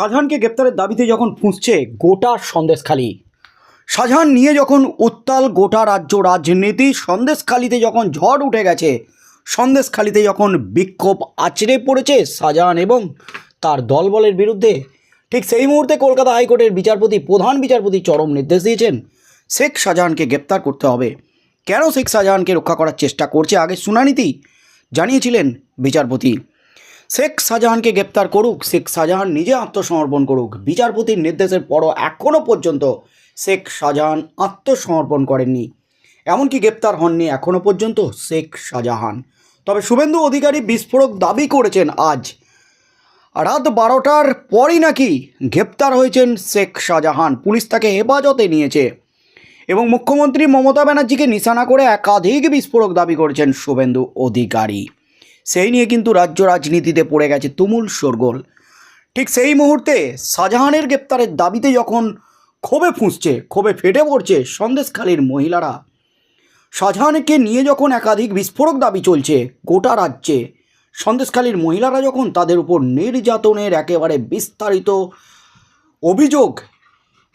শাহজাহানকে গ্রেপ্তারের দাবিতে যখন ফুঁসছে গোটা সন্দেশখালি। শাহজাহান নিয়ে যখন উত্তাল গোটা রাজ্য রাজনীতি সন্দেশখালিতে যখন ঝড় উঠে গেছে, সন্দেশখালিতে যখন বিক্ষোভ আছড়ে পড়েছে শাহজাহান এবং তার দলবলের বিরুদ্ধে, ঠিক সেই মুহূর্তে কলকাতা হাইকোর্টের বিচারপতি, প্রধান বিচারপতি চরম নির্দেশ দিয়েছেন, শেখ শাহজাহানকে গ্রেপ্তার করতে হবে। কেন শেখ শাহজাহানকে রক্ষা করার চেষ্টা করছে? আগে শুনানিতেই জানিয়েছিলেন বিচারপতি। শেখ শাহজাহানকে গ্রেপ্তার করুক, শেখ শাহজাহান নিজে আত্মসমর্পণ করুক। বিচারপতির নির্দেশের পরও এখনও পর্যন্ত শেখ শাহজাহান আত্মসমর্পণ করেননি। এমনকি গ্রেপ্তার হননি এখনও পর্যন্ত শেখ শাহজাহান। তবে শুভেন্দু অধিকারী বিস্ফোরক দাবি করেছেন আজ। রাত বারোটার পরই নাকি গ্রেপ্তার হয়েছেন শেখ শাহজাহান। পুলিশ তাকে হেফাজতে নিয়েছে এবং মুখ্যমন্ত্রী মমতা ব্যানার্জিকে নিশানা করে একাধিক বিস্ফোরক দাবি করেছেন শুভেন্দু অধিকারী। সেই নিয়ে কিন্তু রাজ্য রাজনীতিতে পড়ে গেছে তুমুল শোরগোল। ঠিক সেই মুহূর্তে শাহজাহানের গ্রেপ্তারের দাবিতে যখন ক্ষোভে ফুঁসছে, ক্ষোভে ফেটে পড়ছে সন্দেশখালীর মহিলারা। শাহজাহানকে নিয়ে যখন একাধিক বিস্ফোরক দাবি চলছে গোটা রাজ্যে, সন্দেশখালীর মহিলারা যখন তাদের উপর নির্যাতনের একেবারে বিস্তারিত অভিযোগ,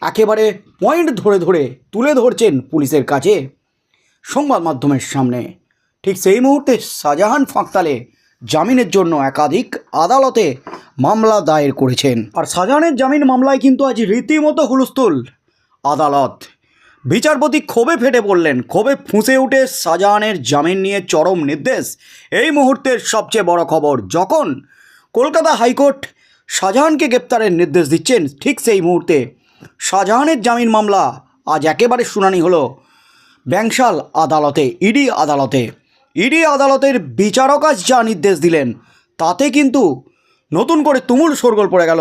একেবারে পয়েন্ট ধরে ধরে তুলে ধরছেন পুলিশের কাছে। সংবাদ মাধ্যমের সামনে ঠিক সেই মুহূর্তে শাহজাহান ফাঁকতালে জামিনের জন্য একাধিক আদালতে মামলা দায়ের করেছেন। আর শাহজাহানের জামিন মামলায় কিন্তু আজ রীতিমতো হুলস্থুল। আদালত বিচারপতি ক্ষোভে ফেটে পড়লেন। ক্ষোভে ফুঁসে উঠে শাহজাহানের জামিন নিয়ে চরম নির্দেশ। এই মুহূর্তের সবচেয়ে বড় খবর, যখন কলকাতা হাইকোর্ট শাহজাহানকে গ্রেপ্তারের নির্দেশ দিচ্ছেন, ঠিক সেই মুহূর্তে শাহজাহানের জামিন মামলা আজ একেবারে শুনানি হলো ব্যাংশাল আদালতে, ইডি আদালতে। ইডি আদালতের বিচারক আজ যা নির্দেশ দিলেন, তাতে কিন্তু নতুন করে তুমুল শোরগোল পড়ে গেল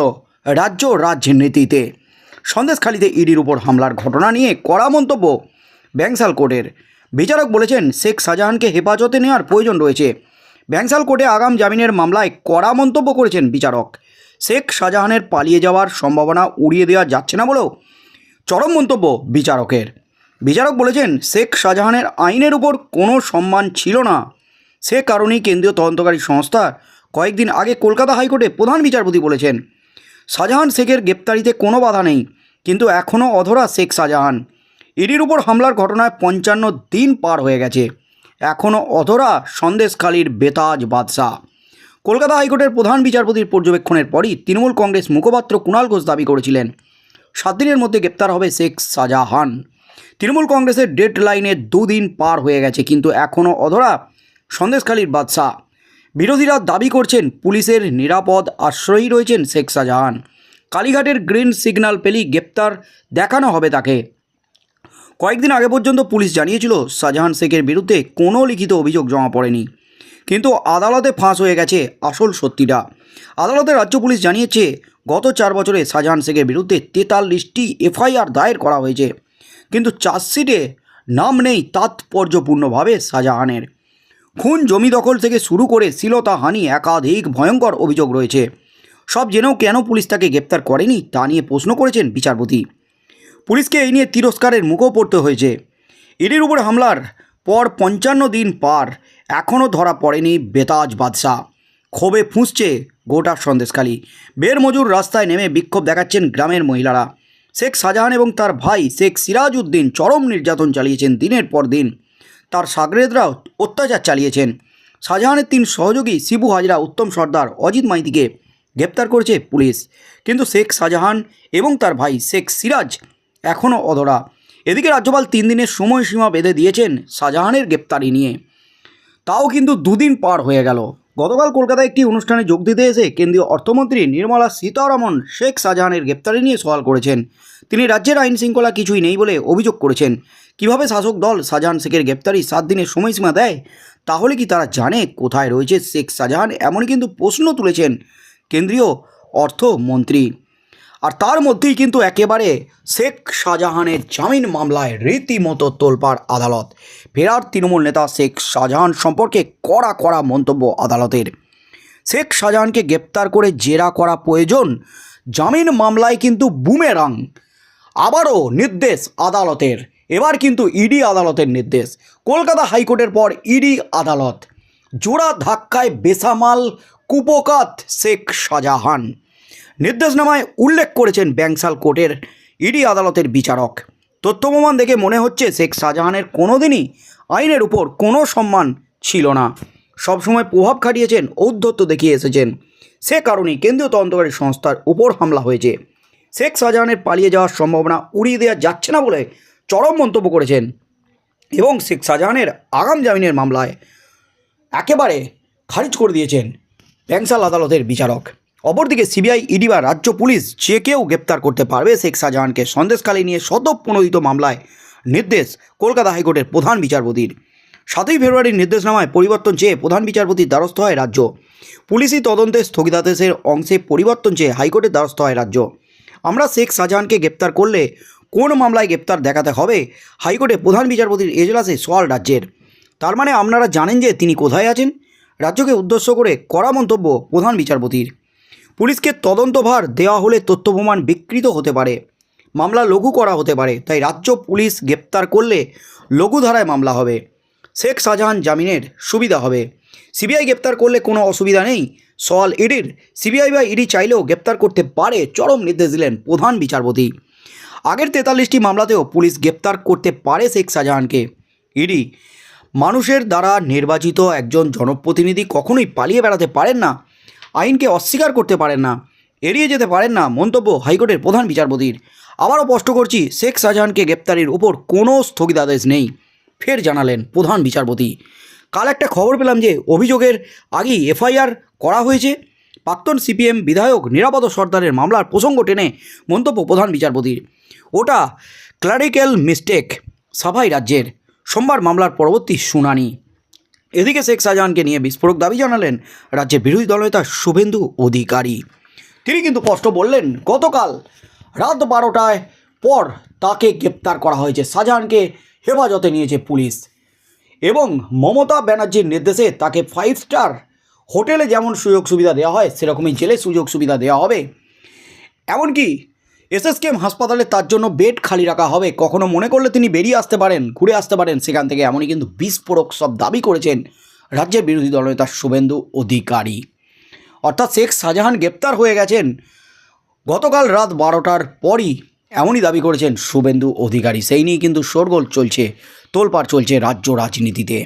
রাজ্য রাজ্যের রাজনীতিতে সন্দেশখালিতে ইডির উপর হামলার ঘটনা নিয়ে কড়া মন্তব্য ব্যাংশাল কোর্টের। বিচারক বলেছেন, শেখ শাহজাহানকে হেফাজতে নেওয়ার প্রয়োজন রয়েছে। ব্যাংশাল কোর্টে আগাম জামিনের মামলায় কড়া মন্তব্য করেছেন বিচারক। শেখ শাহজাহানের পালিয়ে যাওয়ার সম্ভাবনা উড়িয়ে দেওয়া যাচ্ছে না বলেও চরম মন্তব্য বিচারকের। বিচারক বলেছেন, শেখ শাহজাহানের আইনের উপর কোনো সম্মান ছিল না। সে কারণেই কেন্দ্রীয় তদন্তকারী সংস্থা কয়েকদিন আগে কলকাতা হাইকোর্টে প্রধান বিচারপতি বলেছেন, শাহজাহান শেখের গ্রেপ্তারিতে কোনো বাধা নেই, কিন্তু এখনও অধরা শেখ শাহজাহান। ইডির উপর হামলার ঘটনায় পঞ্চান্ন দিন পার হয়ে গেছে। এখনও অধরা সন্দেশখালীর বেতাজ বাদশাহ। কলকাতা হাইকোর্টের প্রধান বিচারপতির পর্যবেক্ষণের পরই তৃণমূল কংগ্রেস মুখপাত্র কুণাল ঘোষ দাবি করেছিলেন, সাত দিনের মধ্যে গ্রেপ্তার হবে শেখ শাহজাহান। তৃণমূল কংগ্রেসের ডেড লাইনে দুদিন পার হয়ে গেছে, কিন্তু এখনও অধরা সন্দেশখালীর বাদশাহ। বিরোধীরা দাবি করছেন পুলিশের নিরাপদ আশ্রয়ী রয়েছেন শেখ শাহজাহান। কালীঘাটের গ্রিন সিগন্যাল পেলেই গ্রেপ্তার দেখানো হবে তাকে। কয়েকদিন আগে পর্যন্ত পুলিশ জানিয়েছিল শাহজাহান শেখের বিরুদ্ধে কোনো লিখিত অভিযোগ জমা পড়েনি, কিন্তু আদালতে ফাঁস হয়ে গেছে আসল সত্যিটা। আদালতে রাজ্য পুলিশ জানিয়েছে, গত চার বছরে শাহজাহান শেখের বিরুদ্ধে তেতাল্লিশটি এফআইআর দায়ের করা হয়েছে। কিন্তু চার্জশিটে নাম নেই তাৎপর্যপূর্ণভাবে শাহজাহানের। খুন জমি দখল থেকে শুরু করে শ্লীলতাহানি একাধিক ভয়ঙ্কর অভিযোগ রয়েছে। সব জেনেও কেন পুলিশ তাকে গ্রেপ্তার করেনি তা নিয়ে প্রশ্ন করেছেন বিচারপতি। পুলিশকে এই নিয়ে তিরস্কারের মুখও পড়তে হয়েছে। ইডির উপর হামলার পর পঞ্চান্ন দিন পার এখনও ধরা পড়েনি বেতাজ বাদশাহ। ক্ষোভে ফুঁসছে গোটা সন্দেশখালী। বের মজুর রাস্তায় নেমে বিক্ষোভ দেখাচ্ছেন গ্রামের মহিলারা। শেখ শাহজাহান এবং তার ভাই শেখ সিরাজ উদ্দিন চরম নির্যাতন চালিয়েছেন দিনের পর দিন। তার সাগরেদরাও অত্যাচার চালিয়েছেন। শাহজাহানের তিন সহযোগী শিবু হাজরা, উত্তম সর্দার, অজিত মাইতিকে গ্রেপ্তার করেছে পুলিশ। কিন্তু শেখ শাহজাহান এবং তার ভাই শেখ সিরাজ এখনও অধরা। এদিকে রাজ্যপাল তিন দিনের সময়সীমা বেঁধে দিয়েছেন শাহজাহানের গ্রেপ্তারি নিয়ে। তাও কিন্তু দুদিন পার হয়ে গেল। গতকাল কলকাতায় একটি অনুষ্ঠানে যোগ দিতে এসে কেন্দ্রীয় অর্থমন্ত্রী নির্মলা সীতারমন শেখ শাহজাহানের গ্রেপ্তারি নিয়ে সওয়াল করেছেন। তিনি রাজ্যের আইন শৃঙ্খলা কিছুই নেই বলে অভিযোগ করেছেন। কীভাবে শাসক দল শাহজাহান শেখের গ্রেপ্তারি সাত দিনের সময়সীমা দেয়, তাহলে কি তারা জানে কোথায় রয়েছে শেখ শাহজাহান? এমনই কিন্তু প্রশ্ন তুলেছেন কেন্দ্রীয় অর্থমন্ত্রী। আর তার মধ্যেই কিন্তু একেবারে শেখ শাহজাহানের জামিন মামলায় রীতিমতো তোলপাড় আদালত। ফেরার তৃণমূল নেতা শেখ শাহজাহান সম্পর্কে কড়া কড়া মন্তব্য আদালতের। শেখ শাহজাহানকে গ্রেপ্তার করে জেরা করা প্রয়োজন, জামিন মামলায় কিন্তু বুমেরাং। আবারও নির্দেশ আদালতের। এবার কিন্তু ইডি আদালতের নির্দেশ। কলকাতা হাইকোর্টের পর ইডি আদালত। জোড়া ধাক্কায় বেসামাল কুপকাত শেখ শাহজাহান। নির্দেশনামায় উল্লেখ করেছেন ব্যাংসাল কোর্টের ইডি আদালতের বিচারক। তথ্য প্রমাণ দেখে মনে হচ্ছে শেখ শাহজাহানের কোনোদিনই আইনের উপর কোনো সম্মান ছিল না। সবসময় প্রভাব খাটিয়েছেন, ঔদ্ধত্য দেখিয়ে এসেছেন। সে কারণেই কেন্দ্রীয় তদন্তকারী সংস্থার উপর হামলা হয়েছে। শেখ শাহজাহানের পালিয়ে যাওয়ার সম্ভাবনা উড়িয়ে দেওয়া যাচ্ছে না বলে চরম মন্তব্য করেছেন এবং শেখ শাহজাহানের আগাম জামিনের মামলায় একেবারে খারিজ করে দিয়েছেন ব্যাংসাল আদালতের বিচারক। অপরদিকে সিবিআই, ইডি বা রাজ্য পুলিশ যে কেউ গ্রেপ্তার করতে পারবে শেখ শাহজাহানকে সন্দেশখালী নিয়ে শতপ্রণোদিত মামলায় নির্দেশ কলকাতা হাইকোর্টের প্রধান বিচারপতির। সাতই ফেব্রুয়ারির নির্দেশনামায় পরিবর্তন চেয়ে প্রধান বিচারপতির দ্বারস্থ হয় রাজ্য। পুলিশি তদন্তে স্থগিতাদেশের অংশে পরিবর্তন চেয়ে হাইকোর্টের দ্বারস্থ হয় রাজ্য। আমরা শেখ শাহজাহানকে গ্রেপ্তার করলে কোন মামলায় গ্রেপ্তার দেখাতে হবে? হাইকোর্টে প্রধান বিচারপতির এজলাসে সওয়াল রাজ্যের। তার মানে আপনারা জানেন যে তিনি কোথায় আছেন? রাজ্যকে উদ্দেশ্য করে কড়া মন্তব্য প্রধান বিচারপতির। পুলিশকে তদন্তভার দেওয়া হলে তথ্য প্রমাণ বিকৃত হতে পারে। মামলা লঘু করা হতে পারে, তাই রাজ্য পুলিশ গ্রেপ্তার করলে লঘু ধারায় মামলা হবে। শেখ শাহজাহান জামিনের সুবিধা হবে। সিবিআই গ্রেপ্তার করলে কোনো অসুবিধা নেই। সওয়াল ইডির, সিবিআই বা ইডি চাইলেও গ্রেপ্তার করতে পারে চরম নির্দেশ দিলেন প্রধান বিচারপতি। আগের তেতাল্লিশটি মামলাতেও পুলিশ গ্রেপ্তার করতে পারে শেখ শাহজাহানকে। ইডি, মানুষের দ্বারা নির্বাচিত একজন জনপ্রতিনিধি কখনোই পালিয়ে বেড়াতে পারেন না। আইনকে অস্বীকার করতে পারেন না। এড়িয়ে যেতে পারেন না, মন্তব্য হাইকোর্টের প্রধান বিচারপতির। আবারও স্পষ্ট করছি, শেখ শাহজাহানকে গ্রেপ্তারির উপর কোনো স্থগিতাদেশ নেই। ফের জানালেন প্রধান বিচারপতি। কাল একটা খবর পেলাম যে, অভিযোগের আগেই এফআইআর করা হয়েছে। প্রাক্তন সিপিএম বিধায়ক নিরাপদ সর্দারের মামলার প্রসঙ্গ টেনে মন্তব্য প্রধান বিচারপতির। ওটা ক্লারিক্যাল মিস্টেক সাভাই রাজ্যের। সোমবার মামলার পরবর্তী শুনানি। এদিকে শেখ শাহজাহানকে নিয়ে বিস্ফোরক দাবি জানালেন রাজ্যের বিরোধী দলনেতা শুভেন্দু অধিকারী। তিনি কিন্তু স্পষ্ট বললেন, গতকাল রাত বারোটায় পর তাকে গ্রেপ্তার করা হয়েছে। শাহজাহানকে হেফাজতে নিয়েছে পুলিশ এবং মমতা ব্যানার্জির নির্দেশে তাকে ফাইভ স্টার হোটেলে যেমন সুযোগ সুবিধা দেওয়া হয়, সেরকমই জেলে সুযোগ সুবিধা দেওয়া হবে। এমনকি এসএসকেএম হাসপাতালে তার জন্য বেড খালি রাখা হবে। কখনো মনে করলে তিনি বেরিয়ে আসতে পারেন, ঘুরে আসতে পারেন। সেখান থেকে এমনই কিন্তু বিস্ফোরক সব দাবি করেছেন রাজ্যের বিরোধী দলনেতা শুভেন্দু অধিকারী। অর্থাৎ শেখ শাহজাহান গ্রেপ্তার হয়ে গেছেন গতকাল রাত বারোটার পরই, এমনই দাবি করেছেন শুভেন্দু অধিকারী। সেই নিয়ে কিন্তু শোরগোল চলছে, তোলপাড় চলছে রাজ্য রাজনীতিতে।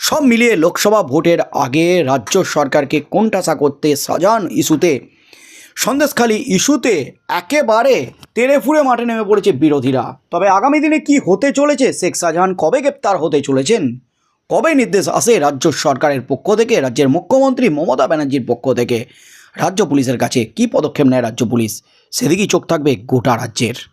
সব মিলিয়ে লোকসভা ভোটের আগে রাজ্য সরকারকে কোণঠাসা করতে শাহজাহান ইস্যুতে সন্দেশখালী ইস্যুতে একেবারে তেড়ে ফুড়ে মাঠে নেমে পড়েছে বিরোধীরা। তবে আগামী দিনে কি হতে চলেছে? শেখ শাহজাহান কবে গ্রেপ্তার হতে চলেছেন? কবে নির্দেশ আসে রাজ্য সরকারের পক্ষ থেকে? রাজ্যের মুখ্যমন্ত্রী মমতা ব্যানার্জির পক্ষ থেকে? রাজ্য পুলিশের কাছে কি পদক্ষেপ নেয় রাজ্য পুলিশ? সেদিকেই চোখ থাকবে গোটা রাজ্যের।